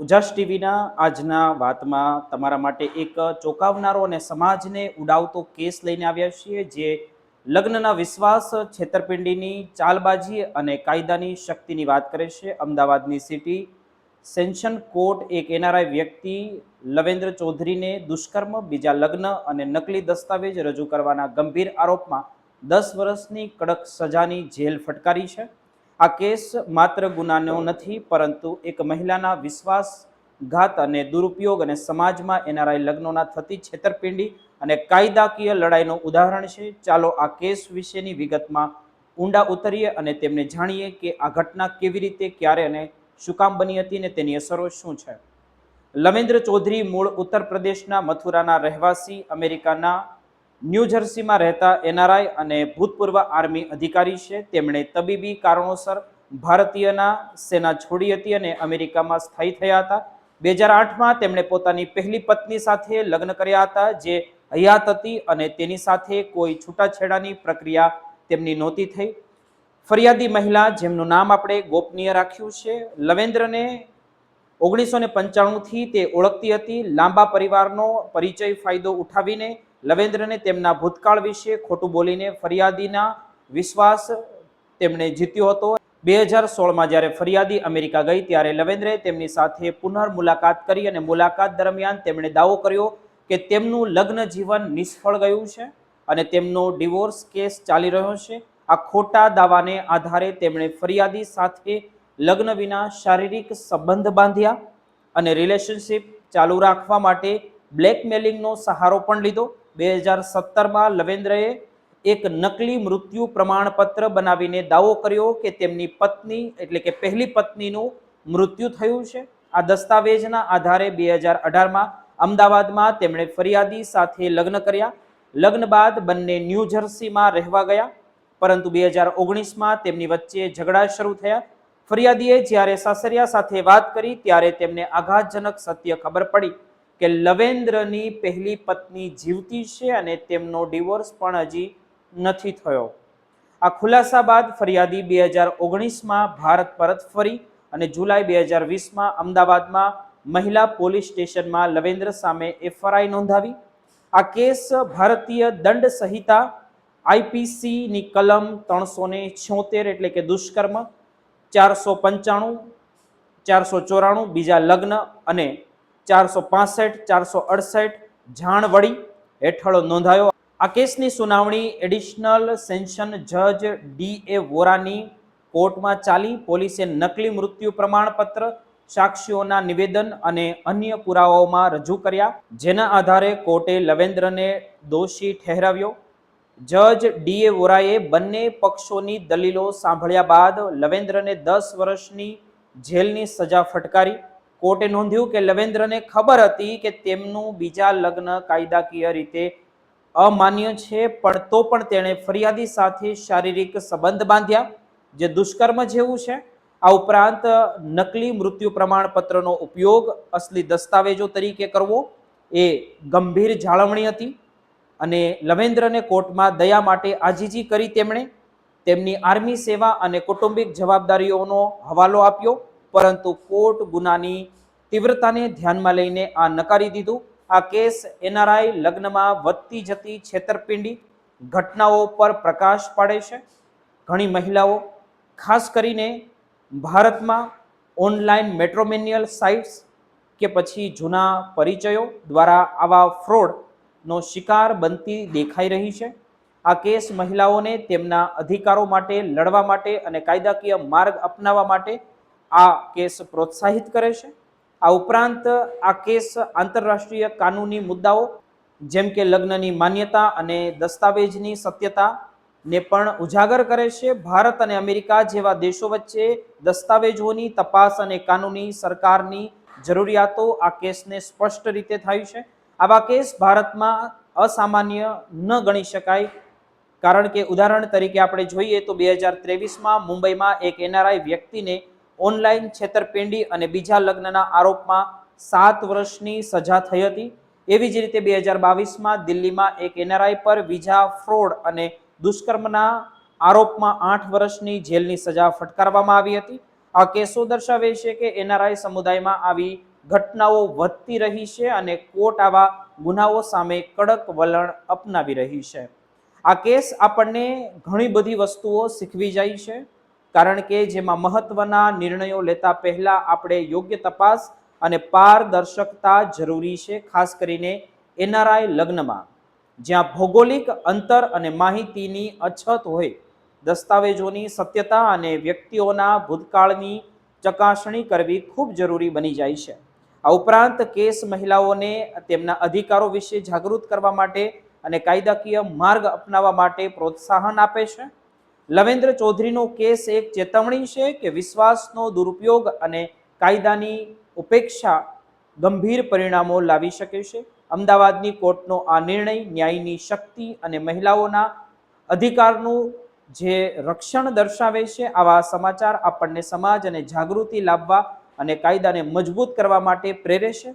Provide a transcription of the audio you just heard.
ઉજાસ ટીવીના આજના વાતમાં તમારા માટે એક ચોંકાવનારો અને સમાજને ઉડાવતો કેસ લઈને આવ્યા છીએ, જે લગ્નના વિશ્વાસ, છેતરપિંડીની ચાલબાજી અને કાયદાની શક્તિની વાત કરે છે. અમદાવાદની સિટી સેન્શન કોર્ટ એક એનઆરઆઈ વ્યક્તિ, લવેન્દ્ર ચૌધરીને દુષ્કર્મ, બીજા લગ્ન અને નકલી દસ્તાવેજ રજૂ કરવાના ગંભીર આરોપમાં દસ વર્ષની કડક સજાની જેલ ફટકારી છે. આ કેસ માત્ર ગુનાનો નથી, પરંતુ એક મહિલાના વિશ્વાસઘાત અને દુરુપયોગ અને સમાજમાં એનઆરઆઈ લગ્નોના થતી છેતરપિંડી અને કાયદાકીય લડાઈનું ઉદાહરણ છે. ચાલો આ કેસ વિશેની વિગતમાં ઊંડા ઉતરીએ અને તેમને જાણીએ કે આ ઘટના કેવી રીતે, ક્યારે અને શું કામ બની હતી અને તેની અસરો શું છે. લવેન્દ્ર ચૌધરી મૂળ ઉત્તર પ્રદેશના મથુરાના રહેવાસી, અમેરિકાના ન્યૂ જર્સીમાં રહેતા એનઆરઆઈ અને ભૂતપૂર્વ આર્મી અધિકારી છે. તેમણે તબીબી કારણોસર ભારતીયના સેના છોડી હતી અને અમેરિકામાં સ્થાયી થયા હતા. બે હજાર આઠમાં તેમણે પોતાની પહેલી પત્ની સાથે લગ્ન કર્યા હતા, જે હયાત હતી અને તેની સાથે કોઈ છૂટાછેડાની પ્રક્રિયા તેમની નહોતી થઈ. ફરિયાદી મહિલા, જેમનું નામ આપણે ગોપનીય રાખ્યું છે, લવેન્દ્રને ઓગણીસો ને પંચાણુંથી તે ઓળખતી હતી. લાંબા પરિવારનો પરિચય ફાયદો ઉઠાવીને લવેન્દ્રને તેમના ભૂતકાળ વિશે ખોટું બોલીને ફરિયાદીના વિશ્વાસ તેમણે જીત્યો હતો. બે હજાર સોળમાં જ્યારે ફરિયાદી અમેરિકા ગઈ ત્યારે લવેન્દ્રે તેમની સાથે પુનઃ મુલાકાત કરી અને મુલાકાત દરમિયાન તેમણે દાવો કર્યો કે તેમનું લગ્ન જીવન નિષ્ફળ ગયું છે અને તેમનો ડિવોર્સ કેસ ચાલી રહ્યો છે. આ ખોટા દાવાને આધારે તેમણે ફરિયાદી સાથે લગ્ન વિના શારીરિક સંબંધ બાંધ્યા અને રિલેશનશિપ ચાલુ રાખવા માટે બ્લેકમેલિંગનો સહારો પણ લીધો. બે હજાર સત્તરમાં લવેન્દ્રએ એક નકલી મૃત્યુ પ્રમાણપત્ર બનાવીને દાવો કર્યો કે તેમની પત્ની, એટલે કે પહેલી પત્નીનું મૃત્યુ થયું છે. આ દસ્તાવેજના આધારે બે હજાર અઢારમાં અમદાવાદમાં તેમણે ફરિયાદી સાથે લગ્ન કર્યા. લગ્ન બાદ બંને ન્યૂ જર્સીમાં રહેવા ગયા, પરંતુ બે હજાર ઓગણીસમાં તેમની વચ્ચે ઝઘડા શરૂ થયા. ફરિયાદીએ જ્યારે સાસરિયા સાથે વાત કરી, ત્યારે તેમને આઘાતજનક સત્ય ખબર પડી. કે લવેન્દ્રની પહેલી પત્ની જીવતી છે અને તેમનો ડિવોર્સ પણ હજી નથી થયો. આ ખુલાસા બાદ ફરિયાદી બે હજાર ઓગણીસમાં ભારત પરત ફરી અને જુલાઈ બે હજાર વીસમાં અમદાવાદમાં મહિલા પોલીસ સ્ટેશનમાં લવેન્દ્ર સામે એફઆરઆઈ નોંધાવી. આ કેસ ભારતીય દંડ સંહિતા આઈપીસીની કલમ ત્રણસો ને છોતેર એટલે કે દુષ્કર્મ, ચારસો પંચાણું, ચારસો ચોરાણું, બીજા લગ્ન અને ચારસો પાસઠ, ચારસો અડસઠ જાણવડી હેઠળ નોંધાયો. આ કેસની સુનાવણી એડિશનલ સેન્શન જજ ડી એ વોરાની કોર્ટમાં ચાલી. પોલીસે નકલી મૃત્યુ પ્રમાણપત્ર, સાક્ષીઓના નિવેદન અને અન્ય પુરાવાઓમાં રજૂ કર્યા. જેના આધારે કોર્ટે લવેન્દ્રને દોષી ઠેરાવ્યો જજ ડીએ વોરાએ બંને પક્ષોની દલીલો સાંભળ્યા બાદ લવેન્દ્રને દસ વર્ષની જેલની સજા ફટકારી. કોર્ટે નોંધ્યું કે લવેન્દ્રને ખબર હતી કે તેમનું બીજા લગ્ન કાયદાકીય રીતે અમાન્ય છે, પણ તો પણ તેણે ફરિયાદી સાથે શારીરિક સંબંધ બાંધ્યા, જે દુષ્કર્મ જેવું છે. આ ઉપરાંત નકલી મૃત્યુ પ્રમાણપત્રનો ઉપયોગ અસલી દસ્તાવેજો તરીકે કરવો એ ગંભીર જાળવણી હતી અને લવેન્દ્રને કોર્ટમાં દયા માટે આજીજી કરી તેમણે તેમની આર્મી સેવા અને કૌટુંબિક જવાબદારીઓનો હવાલો આપ્યો. પરંતુ કોર્ટ ગુનાની તીવ્રતાને ધ્યાનમાં લઈને આ નકારી દીધું. આ કેસ એનઆરઆઈ લગ્નમાં વધતી જતી છેતરપિંડી ઘટનાઓ પર પ્રકાશ પાડે છે. ઘણી મહિલાઓ, ખાસ કરીને ભારતમાં ઓનલાઈન મેટ્રોમેનિયલ સાઇટ્સ કે પછી જૂના પરિચયો દ્વારા આવા ફ્રોડનો શિકાર બનતી દેખાઈ રહી છે. આ કેસ મહિલાઓને તેમના અધિકારો માટે લડવા માટે અને કાયદાકીય માર્ગ અપનાવવા માટે આ કેસ પ્રોત્સાહિત કરે છે. આ ઉપરાંત આ કેસ આંતરરાષ્ટ્રીય કાનૂની મુદ્દાઓ, જેમ કે લગ્નની માન્યતા અને દસ્તાવેજની સત્યતા ને પણ ઉજાગર કરે છે. ભારત અને અમેરિકા જેવા દેશો વચ્ચે દસ્તાવેજોની તપાસ અને કાનૂની સરકારની જરૂરિયાતો આ કેસને સ્પષ્ટ રીતે થાય છે. આવા કેસ ભારતમાં અસામાન્ય ન ગણી શકાય. કારણ કે ઉદાહરણ તરીકે આપણે જોઈએ તો બે હજાર ત્રેવીસમાં મુંબઈમાં એક એનઆરઆઈ વ્યક્તિને ઓનલાઈન છેતરપિંડી અને બીજા લગ્નના આરોપમાં સાત વર્ષની સજા થઈ હતી. એવી જ રીતે બે હજાર બાવીસમાં દિલ્હીમાં એક એનઆરઆઈ પર વિઝા ફ્રોડ અને દુષ્કર્મના આરોપમાં આઠ વર્ષની જેલની સજા ફટકારવામાં આવી હતી. આ કેસો દર્શાવે છે કે એનઆરઆઈ સમુદાયમાં આવી ઘટનાઓ વધતી રહી છે અને કોર્ટ આવા ગુનાઓ સામે કડક વલણ અપનાવી રહી છે. આ કેસ આપણને ઘણી બધી વસ્તુઓ શીખવી જાય છે. કારણ કે જેમાં મહત્વના નિર્ણયો લેતા પહેલા આપણે યોગ્ય તપાસ અને પારદર્શકતા જરૂરી છે, ખાસ કરીને એનઆરઆઈ લગ્નમાં. જ્યાં ભૌગોલિક અંતર અને માહિતીની અછત હોય, દસ્તાવેજોની સત્યતા અને વ્યક્તિઓના ભૂતકાળની ચકાસણી કરવી ખૂબ જરૂરી બની જાય છે. આ ઉપરાંત કેસ મહિલાઓને તેમના અધિકારો વિશે જાગૃત કરવા માટે અને કાયદાકીય માર્ગ અપનાવવા માટે પ્રોત્સાહન આપે છે. લવેન્દ્ર ચૌધરીનો કેસ એક ચેતવણી છે કે વિશ્વાસનો દુરુપયોગ અને કાયદાની ઉપેક્ષા ગંભીર પરિણામો લાવી શકે છે. અમદાવાદની કોર્ટનો આ નિર્ણય ન્યાયની શક્તિ અને મહિલાઓના અધિકારનું જે રક્ષણ દર્શાવે છે, આવા સમાચાર આપણને સમાજ અને જાગૃતિ લાવવા અને કાયદાને મજબૂત કરવા માટે પ્રેરે છે.